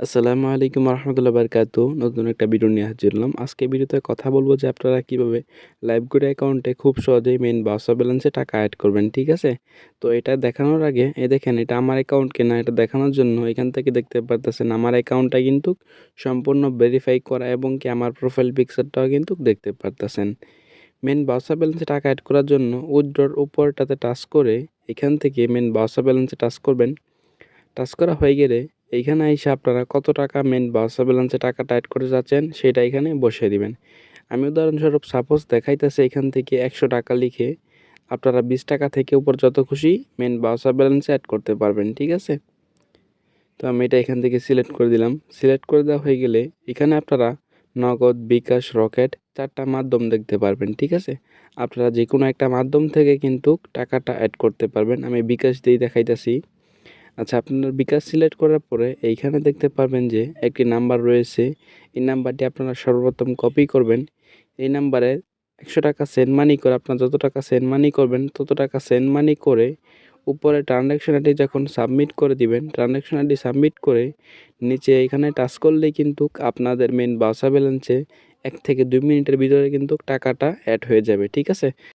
আসসালামু আলাইকুম রহমতুল্লাহ বারকাতু। নতুন একটা ভিডিও নিয়ে হাজির হলাম। আজকে ভিডিওতে কথা বলব যে আপনারা কীভাবে লাইভগুড অ্যাকাউন্টে খুব সহজেই মেন বাসা ব্যালেন্সে টাকা অ্যাড করবেন, ঠিক আছে? তো এটা দেখানোর আগে, এ দেখেন, এটা আমার অ্যাকাউন্ট কেনা, এটা দেখানোর জন্য এখান থেকে দেখতে পারতেছেন, আমার অ্যাকাউন্টটা কিন্তু সম্পূর্ণ ভেরিফাই করা এবং কি আমার প্রোফাইল পিকচারটাও কিন্তু দেখতে পারতেছেন। মেন বাসা ব্যালেন্সে টাকা অ্যাড করার জন্য উইথড্রর উপরটাতে টাচ করে এখান থেকে মেন বাসা ব্যালেন্সে টাচ করবেন। টাচ করা হয়ে গেলে এইখানে এসে আপনারা কত টাকা মেন বাসা ব্যালেন্সে টাকাটা অ্যাড করে যাচ্ছেন, সেটা এখানে বসিয়ে দিবেন। আমি উদাহরণস্বরূপ সাপোজ দেখাইতেছে এখান থেকে একশো টাকা লিখে আপনারা বিশ টাকা থেকে উপর যত খুশি মেন বাসা ব্যালেন্সে অ্যাড করতে পারবেন, ঠিক আছে? তো আমি এটা এখান থেকে সিলেক্ট করে দিলাম। সিলেক্ট করে দেওয়া হয়ে গেলে এখানে আপনারা নগদ, বিকাশ রকেট চারটা মাধ্যম দেখতে পারবেন, ঠিক আছে? আপনারা যে কোনো একটা মাধ্যম থেকে কিন্তু টাকাটা অ্যাড করতে পারবেন। আমি বিকাশ দিয়ে দেখাইতেছি। আচ্ছা আপনার বিকাশ সিলেক্ট করার পরে এইখানে দেখতে পারবেন যে একটি নাম্বার রয়েছে। এই নাম্বারটি আপনারা সর্বপ্রথম কপি করবেন। এই নাম্বারে একশো টাকা সেন্ড মানি করে আপনার যত টাকা সেন্ড মানি করবেন, তত টাকা সেন্ড মানি করে উপরে ট্রানজ্যাকশন আইডি যখন সাবমিট করে দিবেন ট্রানজ্যাকশন আইডি সাবমিট করে নিচে এখানে টাচ করলেই কিন্তু আপনাদের মেন বাসা ব্যালেন্সে এক থেকে দুই মিনিটের ভিতরে কিন্তু টাকাটা অ্যাড হয়ে যাবে, ঠিক আছে?